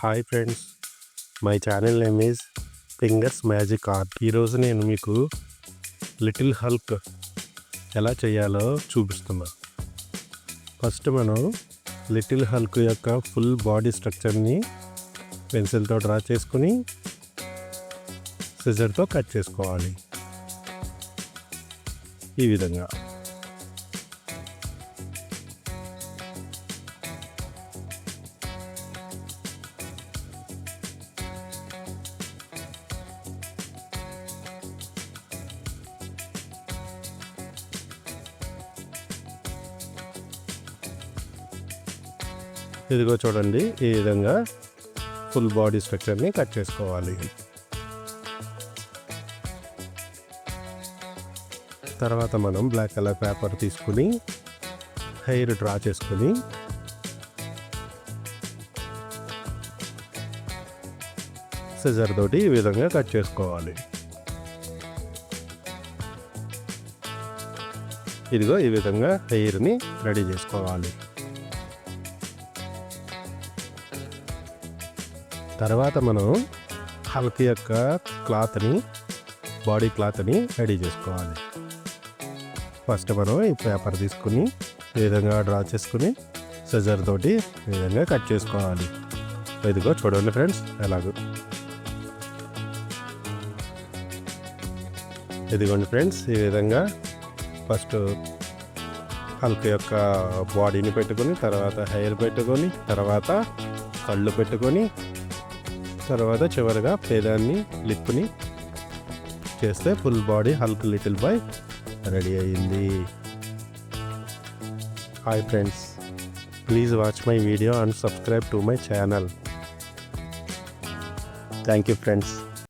Hi friends my channel name is fingers magic art ఈరోజు నేను మీకు లిటిల్ హల్క్ ఎలా చేయాలో చూపిస్తున్నా. ఫస్ట్ మనం లిటిల్ హల్క్ యొక్క ఫుల్ బాడీ స్ట్రక్చర్ని పెన్సిల్తో డ్రా చేసుకుని సిజర్తో కట్ చేసుకోవాలి. ఈ విధంగా. ఇదిగో చూడండి ఈ విధంగా ఫుల్ బాడీ స్ట్రక్చర్ని కట్ చేసుకోవాలి. తర్వాత మనం బ్లాక్ కలర్ పేపర్ తీసుకుని హెయిర్ డ్రా చేసుకుని సిజర్ తోటి ఈ విధంగా కట్ చేసుకోవాలి. ఇదిగో ఈ విధంగా హెయిర్ని రెడీ చేసుకోవాలి. తర్వాత మనం హల్క్ యొక్క క్లాత్ని బాడీ క్లాత్ని రెడీ చేసుకోవాలి. ఫస్ట్ మనం ఈ పేపర్ తీసుకుని ఈ విధంగా డ్రా చేసుకుని సెజర్ తోటి ఈ విధంగా కట్ చేసుకోవాలి. ఇదిగో చూడండి ఫ్రెండ్స్ ఎలాగో. ఇదిగోండి ఫ్రెండ్స్ ఈ విధంగా ఫస్ట్ హల్క్ యొక్క బాడీని పెట్టుకొని తర్వాత హెయిర్ పెట్టుకొని తర్వాత కళ్ళు పెట్టుకొని తర్వాత చివరిగా పేదాన్ని లిప్ని చేస్తే full body hulk little boy ready అయ్యింది. Hi friends please watch my video and subscribe to my channel. Thank you friends.